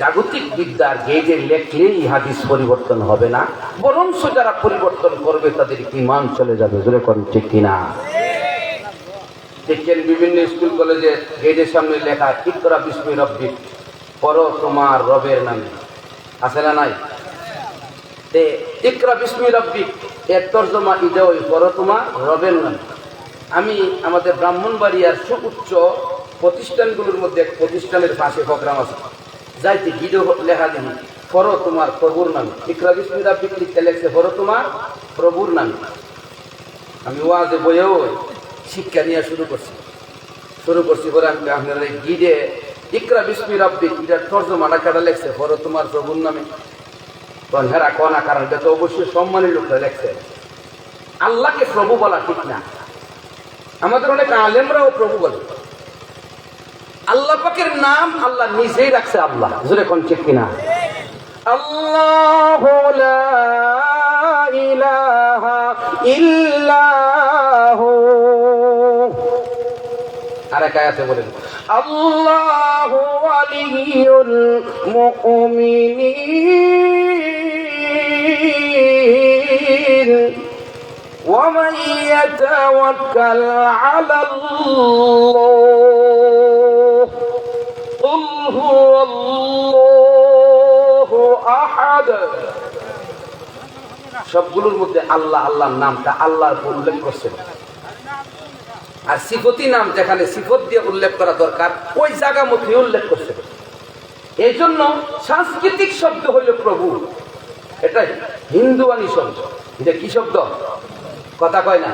জাগতিক বিদ্যার গেজে লেখলেই হাদিস পরিবর্তন হবে না। যারা পরিবর্তন করবে, তাদের ইমান চলে যাবে। জোরে করেন, ঠিক কিনা? দেখছেন বিভিন্ন স্কুল, কলেজে সামনে লেখা বিস্মি রব্বি পর তোমার রবের নামে। আছে না নাই? ইকরা বিস্মি রব্বি এর তর্জমা ইদে ওই পর তোমার রবের নামে। আমি আমাদের ব্রাহ্মণবাড়িয়ার সুউচ্চ প্রতিষ্ঠানগুলোর মধ্যে এক প্রতিষ্ঠানের পাশে প্রোগ্রাম আছে। যাইতে গিডো লেখা দিবি পর তোমার প্রভুর নামে। ইকরা রব্বি লিখতে লেখছে পর তোমার প্রভুর নামে। আমি ওয়াজে বইয়েও শিক্ষা নিয়ে শুরু করছি। শুরু করছি পরে আমি আপনার গিডে ইকরা বিস্মি রব্বি এটার তর্জমাটা কেটে লেখছে পরে তোমার প্রভুর নামে। তখন হেরা কনা কারণ এটা তো অবশ্যই সম্মানের লোকরা লেখছে। আল্লাহকে প্রভু বলা ঠিক না। আমাদের অনেক আলেমরাও প্রভু বলে। আল্লাহ পাকের নাম আল্লাহ নিজেই রাখছে আল্লাহ। জোরে কোন ঠিক কিনা? আল্লাহ ইলাহা ইল্লাহ। আরেক আয়াতে বলেন, আল্লাহ ওয়ালিউল মুমিনিন। ওয়া মান ইয়াতাওয়াক্কাল আলা আল্লাহ সবগুলোর মধ্যে আল্লাহ, আল্লাহর নামটা আল্লাহর উল্লেখ করছেন। আর সিফতি নাম যেখানে সিফত দিয়ে উল্লেখ করা দরকার, ওই জায়গা মধ্যে উল্লেখ করছে এই জন্য সাংস্কৃতিক শব্দ হইল প্রভু। এটাই হিন্দু আনি শব্দ। এটা কি শব্দ? কথা কয় না।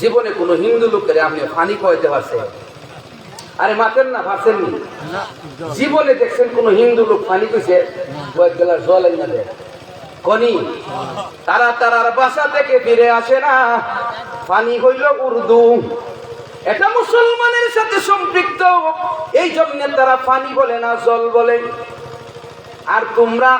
জীবনে কোনো হিন্দু লোকের আপনি ফানি কয়েতে পারছেন। আরে মাতেন না পারছেন নি? জীবনে দেখছেন কোন হিন্দু লোক ফানি কইছে কয়েক গেলার জল কনি, তারা তারার বাসা থেকে ফিরে আসে না। পানি হইল উর্দু। এটা মুসলমানের সাথে সম্পৃক্ত। এই জন্য তারা পানি বলে না, জল বলে। আর তোমরা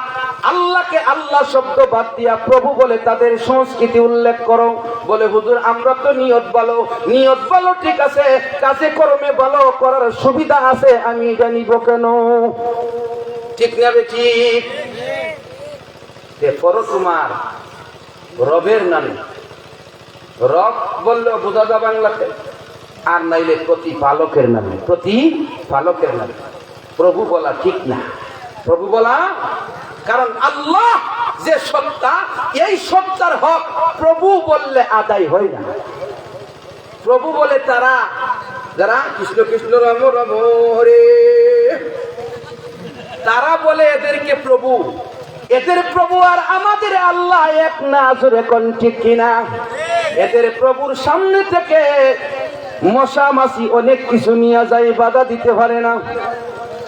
আল্লাহকে আল্লাহ শব্দ বাদ দিয়া প্রভু বলে তাদের সংস্কৃতি উল্লেখ করো। বলে, হুজুর, আমরা তো নিয়ত ভালো। নিয়ত ভালো ঠিক আছে। কাজে কর্মে ভালো করার সুবিধা আছে। আমি জানিব কেন? ঠিক নেবে ঠিক? এরপরও তোমার। রবের নামে। রব বললে, বোঝা যা বাংলাতে। আর নাইলে প্রতি পালকের নামে, প্রতি পালকের নামে। প্রভু বলা ঠিক না। প্রভু বলা কারণ আল্লাহ যে সত্তা, এই সত্তার হক প্রভু বললে আদায় হয় না। প্রভু বলে তারা, যারা কৃষ্ণ কৃষ্ণ, রম রম, হরে। তারা বলে এদেরকে প্রভু। এদের প্রভু আর আমাদের আল্লাহ এক না, জোরে কোন ঠিক কিনা? এদের প্রভুর সামনে থেকে মশা মাসি অনেক কিছু নিয়ে যায়, বাধা দিতে পারে না।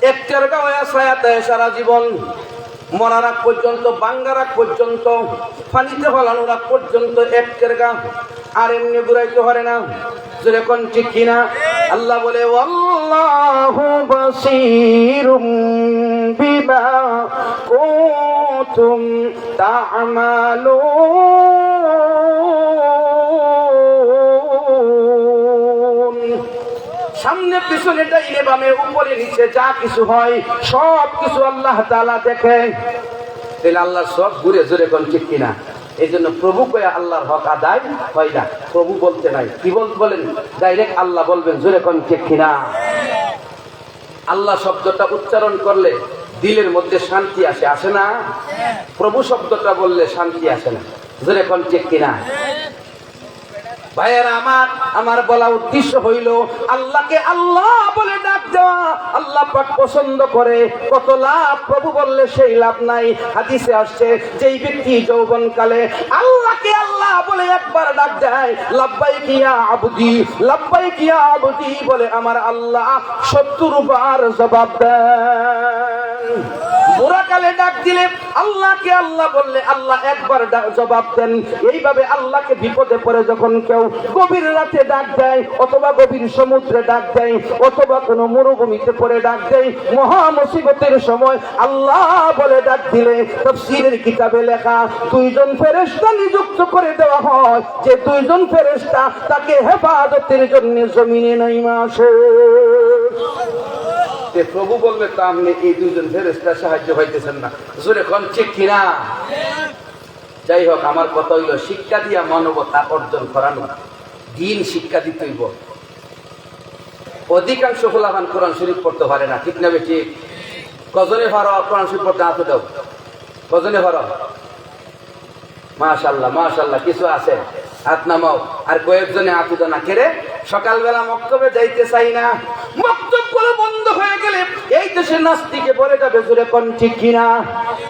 একটার গায়ে ছায়াতে সারা জীবন। মরার পর্যন্ত বাঙ্গার পর্যন্ত পানিতে ফলানোর পর্যন্ত একের গা। আর এমনি ঘুরাইতে পারে না। যেরকম ঠিক কিনা? আল্লাহ বলে, আল্লাহু বাসীরুম বিমা তা তা'মালুন। সামনে পিছনে ডাইনে বামে উপরে নিচে যা কিছু হয়, সব কিছু আল্লাহ তাআলা দেখে। তাহলে আল্লাহ সব ঘুরে জোরে কোন ঠিক কিনা? এই জন্য প্রভু কয়ে আল্লাহর হক আদায় হয় না। প্রভু বলতে নাই। কি বলতে বলেন? ডাইরেক্ট আল্লাহ বলবেন জোরে কোন ঠিক কিনা? আল্লাহ শব্দটা উচ্চারণ করলে দিলের মধ্যে শান্তি আসে। আসে না? প্রভু শব্দটা বললে শান্তি আসে না। জোরে কোন ঠিক কিনা? ভাইয়েরা আমার আমার বলা উদ্দেশ্য হইল, আল্লাহকে আল্লাহ বলে ডাক দেওয়া। আল্লাহ পাক পছন্দ করে, কত লাভ প্রভু বললে সেই লাভ নাই। হাদিসে আসছে, যেই ব্যক্তি যৌবন কালে আল্লাহকে আল্লাহ বলে একবার ডাক দেয় লাব্বাই কিয়া আবুদি লাব্বাই কিয়া আবুদি বলে আমার আল্লাহ সত্তর বার জবাব দেন বুড়াকালে ডাক দিলে আল্লাহকে আল্লাহ বললে, আল্লাহ একবার জবাব দেন। এইভাবে আল্লাহকে বিপদে পড়ে যখন কেউ গভীর রাতে ডাক দেয়, অথবা গভীর সমুদ্রে ডাক দেয়, অথবা কোনো মরুভূমিতে পড়ে ডাক দেয়, মহা মুসিবতের সময় আল্লাহ বলে ডাক দিলে, তফসিলের কিতাবে লেখা, দুইজন ফেরেশতা নিযুক্ত করে দেওয়া হয়। যে দুইজন ফেরেশতা তাকে হেফাজতের জন্য জমিনে নাইমা আসে তে প্রভু বললে তো আপনি এই দুজন ফেরেস্তার সাহায্য হইতেছেন না। জোরে কোন, ঠিক কিনা? যাই হোক, আমার কথা হইল, শিক্ষা দিয়া মানবতা অর্জন করানো, দিন শিক্ষা দিতে হইব। অধিকাংশ ফুলাবান কোরআন শরীফ পড়তে পারে না, ঠিক না বেটি? কজনে ভারো কোরআন শরীফ পড়তে হাতে দাও? কজনে ভারো মাশাল্লাহ মাশাল্লাহ কিছু আছে? হাত নামাও। আর কয়েকজনে আতুদা না। কেড়ে সকালবেলা মক্তবে যাইতে চাই না। করে বন্ধ হয়ে গেলে দেশে নাস্তিকে পড়ে যাবে কোন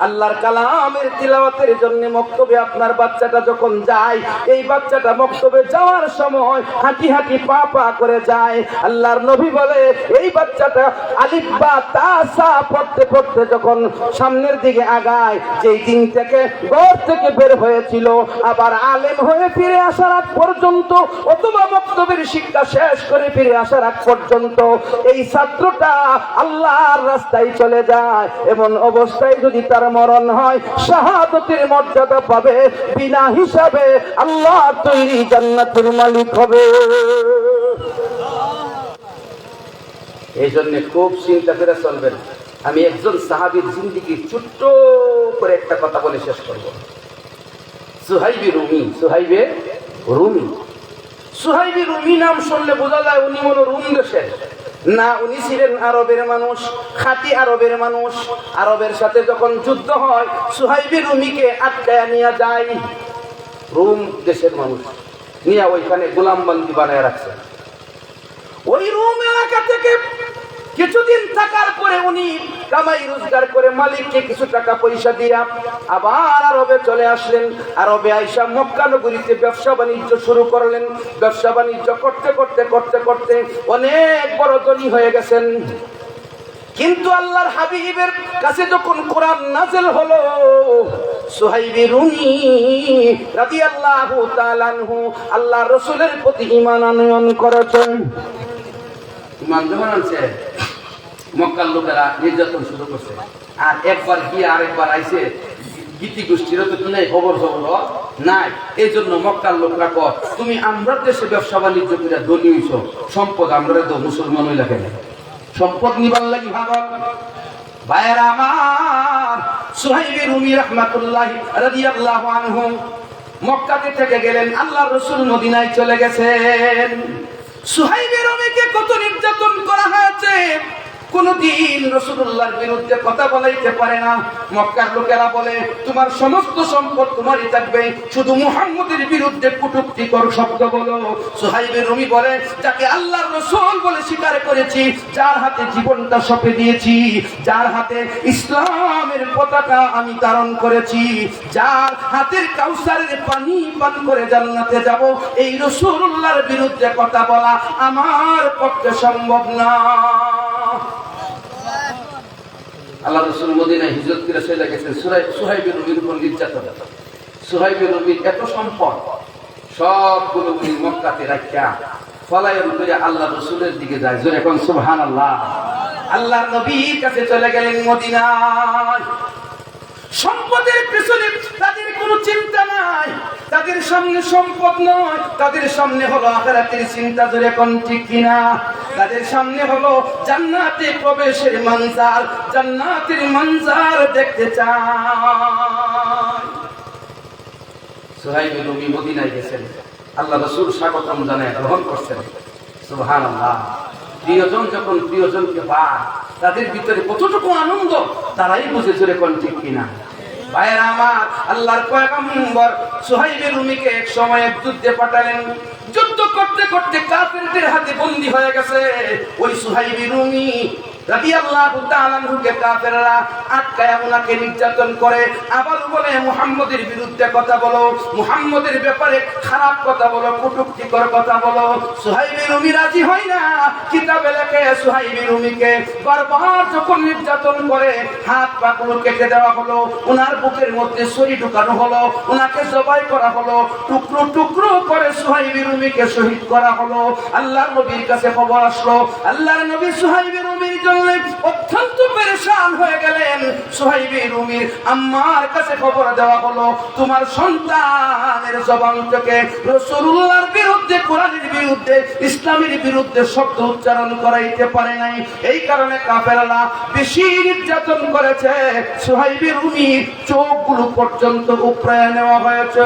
আল্লাহর কালামের তিলাওয়াতের জন্য মক্তবে আপনার বাচ্চাটা যখন যায়, এই বাচ্চাটা মক্তবে যাওয়ার সময় হাঁটি হাঁটি পা পা করে যায়। আল্লাহর নবী বলে, এই বাচ্চাটা তাসা পড়তে পড়তে যখন সামনের দিকে আগায়, যেই দিন থেকে ঘর থেকে বের হয়েছিল, আবার আলেম হয়ে ফিরে আসার আগ পর্যন্ত, অথবা বক্তব্যের শিক্ষা শেষ করে ফিরে আসার আগ পর্যন্ত, এই ছাত্রটা আল্লাহর রাস্তায় চলে যায়। এমন অবস্থায় যদি তার মরণ হয়, শাহাদতের মর্যাদা পাবে। বিনা হিসাবে আল্লাহ তৈরি জান্নাতের মালিক হবে। এই জন্য খুব চিন্তা করে চলবেন। আমি একজন সাহাবির জিন্দিগি ছোট্ট করে একটা কথা বলে শেষ করব। সুহাইবি রুমি, সুহাইবে রুমি। সুহাইবি রুমি নাম শুনলে বোঝা যায় উনি মনে রুম দেশের। না, উনি ছিলেন আরবের মানুষ খাতি আরবের মানুষ। আরবের সাথে যখন যুদ্ধ হয় সুহাইবি রুমিকে আটকায় নিয়ে যায়। রুম দেশের মানুষ। নিয়ে ওইখানে গোলামবন্দি বানায় রাখছে। ওই রুম এলাকা পরে উনি কামাই রোজগার করে মালিককে কিছু টাকা পয়সা দিয়া আবার আরবে চলে আসলেন। আরবে আইসা মক্কা নগরীতে ব্যবসা বাণিজ্য শুরু করলেন। ব্যবসা বাণিজ্য করতে করতে করতে করতে অনেক বড় ধনী হয়ে গেছেন। কিন্তু আল্লাহর হাবিবের কাছে যখন কোরআন নাজেল হলো, সুহাইবি রুমি রাদিয়াল্লাহু তাআলা আনহু আল্লাহ রসুলের প্রতি ঈমান আনয়ন করেছেন। ইমান যখন আনছে মক্কার লোকেরা নির্যাতন শুরু করছে। আর একবার গিয়ে আরেকবার আইছে গীতি গোষ্ঠীরও তো নেই খবর খবর নাই। এই জন্য মক্কার লোকরা কর তুমি আমরা দেশে ব্যবসা বাণিজ্য করে ধনী হইছ। সম্পদ আমরা তো মুসলমান হইলা কেন? সম্পদ নিবার লাগি ভাবক ভাইয়েরা আমার, সুহাইবে রুমি রহমাতুল্লাহ রাদিয়াল্লাহু আনহু মক্কাতে থেকে গেলেন আল্লাহ রসুল মদিনায় চলে গেছেন। সুহাইবে কোনদিন রসুল্লাহর বিরুদ্ধে কথা বলাইতে পারে না। মক্কার লোকেরা বলে, তোমার সমস্ত সম্পদ তোমারই থাকবে। শুধু মুহাম্মদের বিরুদ্ধে কটূক্তি কর শব্দ বলো। সুহাইবের রুমি বলে, যাকে আল্লাহ রসুল বলে স্বীকার করেছি, যার হাতে জীবনটা সঁপে দিয়েছি, যার হাতে ইসলামের পতাকা আমি ধারণ করেছি, যার হাতের কাউসারের পানি পান করে জান্নাতে যাব। এই রসুল্লাহর বিরুদ্ধে কথা বলা আমার পক্ষে সম্ভব না। আল্লাহ রসুল মদিনায় হিজরত করে চলে গেছেন। সুরাই সুহাইবের নবীর উপর নির্যাতন। সুহাইবের নবীর এত সম্পদ, সবগুলো উনি মক্কাতে রাখিয়া ফলাইয়ের উপরে আল্লাহ রসুলের দিকে যায়। এখন সুবহান আল্লাহ আল্লাহ নবীর কাছে চলে গেলেন মদিনায়। সম্পদের পেছনে তাদের কোনো চিন্তা নাই। তাদের সামনে সম্পদ নয়, তাদের সামনে হলো আখেরাতের চিন্তা ধরে কোন ঠিক কিনা? তাদের সামনে হলো জান্নাতে প্রবেশের মঞ্জার, জান্নাতের মঞ্জার দেখতে চায় সোহাইব রবি মদিনায় গেছেন। আল্লাহ রসুল স্বাগতম জানায়, গ্রহণ করছেন। সুবহান আল্লাহ প্রিয়জন যখন প্রিয়জনকে পায় তাদের ভিতরে কতটুকু আনন্দ, তারাই বুঝে চলে কোন ঠিক কিনা। ভাইয়ের আমার, আল্লাহর পয়গম্বর সোহাইবের রুমিকে এক সময় যুদ্ধে পাঠালেন। যুদ্ধ করতে করতে কাফেরদের হাতে বন্দী হয়ে গেছে। ওই সোহাইবি রুমি যখন নির্যাতন করে, হাত পাগুলো কেটে দেওয়া হলো, ওনার বুকের মধ্যে ছড়ি ঢুকানো হলো, ওনাকে জবাই করা হলো, টুকরো টুকরো করে সুহাইবি রুমিকে শহীদ করা হলো। আল্লাহর নবীর কাছে খবর আসলো, আল্লাহর নবী সুহাইবি রুমির জন্য অত্যন্ত পেরেশান হয়ে গেলেন রুমির কাছে খবর দেওয়া হলো, তোমার সন্তানের বিরুদ্ধে, কোরআনের বিরুদ্ধে, ইসলামের বিরুদ্ধে শব্দ উচ্চারণ করাইতে পারে নাই। এই কারণে কাফেরালা বেশি নির্যাতন করেছে। সোহাইবি রুমির চোখগুলো পর্যন্ত উপরে নেওয়া হয়েছে।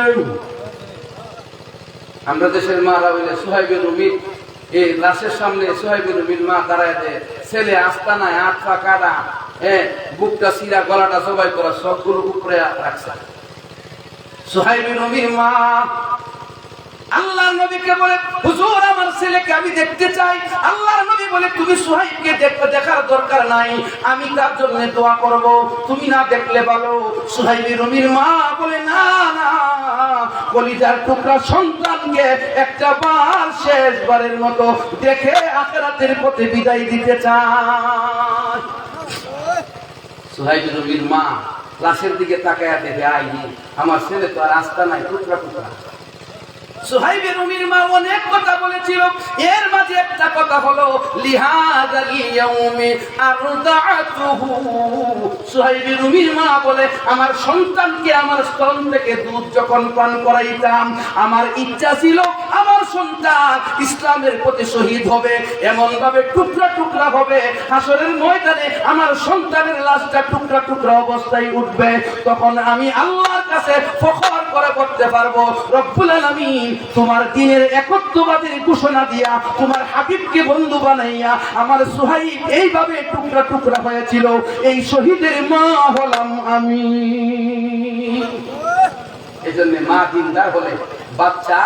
আমরা দেশের মারা বলে সোহাইবি রুমির এই লাশের সামনে সোহাইবি রুমির মা দাঁড়ায় দেয় ছেলে আস্তা নাই, হাত পা কাটা হ্যাঁ বুকটা সিরা গলাটা সবাই করা, সবগুলো উপরে রাখছে। সোহাইবিন মা আল্লাহর নবীকে বলে, হুজুর, আমার ছেলেকে আমি দেখতে চাই। আল্লাহর নবী বলে, তুমি সুহাইবকে দেখতে দেখার দরকার নাই, আমি তার জন্য দোয়া করব। তুমি না দেখলে বলো। সুহাইবি রুমির মা বলে, না না। কলিজার টুকরা সন্তানকে একটা বার শেষবারের মতো দেখে আখেরাতের পথে বিদায় দিতে চায়। সুহাইবি রবির মা লাশের দিকে তাকায় দেখে আইনি আমার ছেলে তো আর আস্থা নাই, টুকরা টুকরা। সুহাইবের রুমির মা অনেক কথা বলেছিল। এর মাঝে একটা কথা হলো লিহাদাল আরদাতুহু। সুহাইবের রুমির মা বলে, আমার সন্তানকে আমার স্তন থেকে দুধ যখন পান করাইতাম, আমার ইচ্ছা ছিল আমার সন্তান ইসলামের প্রতি শহীদ হবে এমন ভাবে টুকরা টুকরা হবে। হাসরের ময়দানে আমার সন্তানের লাশটা টুকরা টুকরা অবস্থায় উঠবে। তখন আমি আল্লাহর কাছে ফখর করে করতে পারব, রব্বুল আলামিন তোমার দিনের একত্ববাদের ঘোষণা দিয়া তোমার হাবিবকে বন্ধু বানাইয়া আমার সোহাই এইভাবে টুকরা টুকরা হয়েছিল। এই শহীদের মা হলাম আমি। এই জন্য মা দিনদার হলে বাচ্চা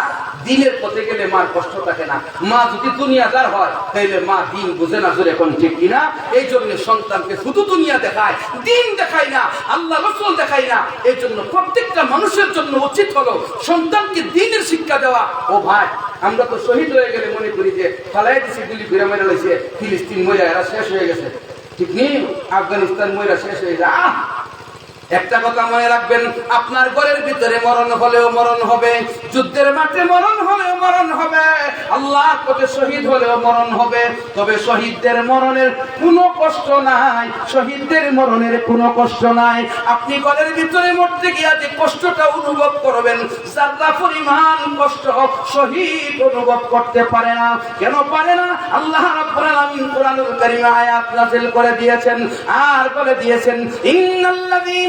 দিনের পথে গেলে মার কষ্ট থাকে না। মা যদি দুনিয়াদার হয়, তাইলে মা দিন বুঝে না জোরে এখন ঠিক কিনা? এই জন্য সন্তানকে শুধু দুনিয়া দেখায়, দিন দেখায় না, আল্লাহ রসুল দেখায় না। এই জন্য প্রত্যেকটা মানুষের জন্য উচিত হলো সন্তানকে দিনের শিক্ষা দেওয়া। ও ভাই, আমরা তো শহীদ হয়ে গেলে মনে করি যে ফালাই দিছি, গুলি ঘুরে মেরে লইছে, ফিলিস্তিন মহিলা এরা শেষ হয়ে গেছে। ঠিক নেই? আফগানিস্তান মহিলা শেষ হয়ে যায় আহ! একটা কথা মনে রাখবেন, আপনার ঘরের ভিতরে মরণ হলেও মরণ হবে, যুদ্ধের মাঠে মরণ হলেও মরণ হবে আল্লাহ পথে শহীদ হলেও মরণ হবে, তবে শহীদদের মরণের কোনো কষ্ট নাই, শহীদদের মরণের কোনো কষ্ট নাই। আপনি ঘরের ভিতরে মরতে গিয়া যে কষ্টটা অনুভব করবেন, যারা পরিমাণ কষ্ট শহীদ অনুভব করতে পারে না। কেন পারে না? আল্লাহ রাব্বুল আয়াত করে দিয়েছেন, আর বলে দিয়েছেন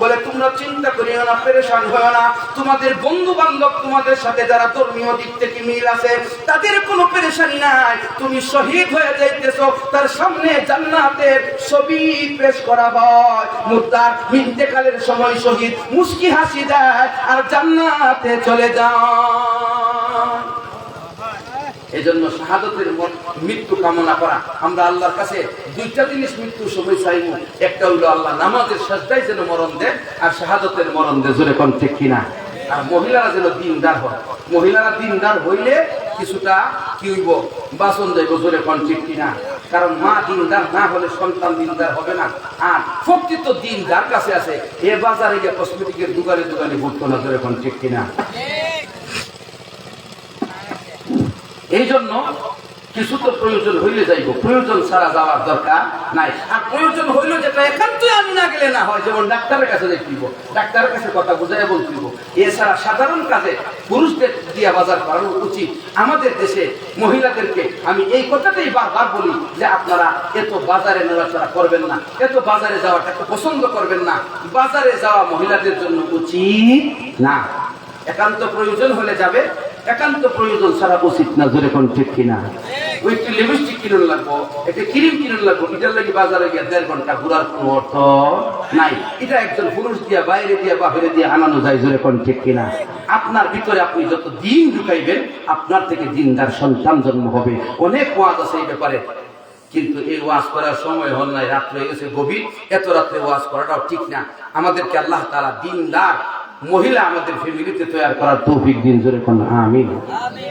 বলে, তোমরা চিন্তা করিও না, পেরেশান হইও না। তোমাদের বন্ধু বান্ধব তোমাদের সাথে যারা ধর্মীয় দিক থেকে মিল আছে, তাদের কোনো পেরেশানি নাই। তুমি শহীদ হয়ে যাইতেছ, তার সামনে জান্নাতের ছবি পেশ করা হয়। মুদ্রার মিন্তেকালের সময় শহীদ মুস্কি হাসি দেয় আর জান্নাতে চলে যায়। এই জন্য শাহাদতের মত- মৃত্যু কামনা করা। আমরা আল্লাহর কাছে দুইটা জিনিস মৃত্যুর সময় চাইব। একটা হইল আল্লাহ নামাজের সাজদাই যেন মরণ দেন, আর শাহাদতের মরণ দে জোরে কোন ঠিক কিনা। আর মহিলারা যেন দিনদার হয়। মহিলারা দিনদার হইলে কিছুটা কি হইব? বাসন যাইব জোরে কোন ঠিক কিনা। কারণ মা দিনদার না হলে সন্তান দিনদার হবে না। আর প্রকৃত দিন যার কাছে আছে, এ বাজারে গিয়ে কসমেটিকের দোকানে দোকানে ঘুরতো না জোরে কোন ঠিক কিনা। এই জন্য কিছু তো প্রয়োজন হইলে যাইব। প্রয়োজন ছাড়া যাওয়ার দরকার নাই। আর প্রয়োজন হইলে যেটা একান্তই আমি না গেলে না হয়, যেমন ডাক্তারের কাছে দেখব। ডাক্তারের কাছে কথা বুঝাই বলতিব এছাড়া সাধারণ কাজে পুরুষদের দিয়া বাজার করানো উচিত। আমাদের দেশে মহিলাদেরকে আমি এই কথাটাই বারবার বলি যে আপনারা এত বাজারে নড়াচড়া করবেন না, এত বাজারে যাওয়াটা এত পছন্দ করবেন না। বাজারে যাওয়া মহিলাদের জন্য উচিত না। একান্ত প্রয়োজন হলে যাবে একান্ত প্রয়োজন ছাড়া উচিত না, জোরে কোন ঠিক কিনা? ওই একটু লিপস্টিক কিনুন লাগবো, একটা ক্রিম কিনুন লাগবো, এটার লাগে বাজারে গিয়ে দেড় ঘণ্টা ঘুরার কোনো অর্থ নাই। এটা একজন পুরুষ দিয়া, বাইরে দিয়া, বাহিরে দিয়ে আনানো যায়, জোরে কোন ঠিক কিনা? আপনার ভিতরে আপনি যত দিন ঢুকাইবেন, আপনার থেকে দিনদার সন্তান জন্ম হবে। অনেক ওয়াজ আছে এই ব্যাপারে। কিন্তু এই ওয়াজ করার সময় হল নাই, রাত্রে গেছে গভীর, এত রাত্রে ওয়াজ করাটাও ঠিক না। আমাদেরকে আল্লাহ তারা দিনদার মহিলা আমাদের ফ্যামিলিতে তৈরি করার তৌফিক দিন জোরে কোন আমি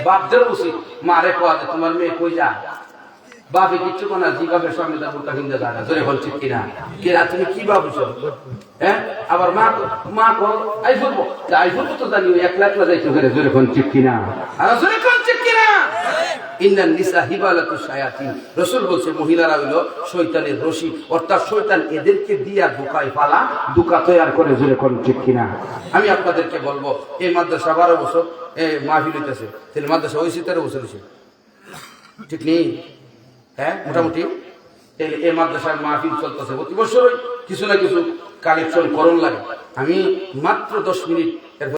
বাপদের উচিত মারে কোয়া তোমার মেয়ে কই যা বাপে কিচ্ছু কোনা জি বাপের সামনে তার বুকা কিনতে যায় না। জোরে বলছি কিনা? কিনা তুমি কি ভাবছ? হ্যাঁ? আবার মা মা কো আই ফুলবো আই ফুলবো তো জানি একলা একলা যাইছো জোরে বলছি কিনা? আর জোরে কিনা ইন্নান নিসা বলছে, মহিলারা রশি। অর্থাৎ এদেরকে দিয়া পালা করে কোন, ঠিক কিনা? আমি আপনাদেরকে বলব, এই মাদ্রাসা বারো বছর হইতেছে। তাহলে মাদ্রাসা বছর হয়েছে ঠিক নেই? হ্যাঁ মোটামুটি? এই মাদ্রাসার মাহফিল চলতেছে প্রতি বছরই। কিছু না কিছু কালেকশন করণ লাগে। আমি মাত্র দশ মিনিট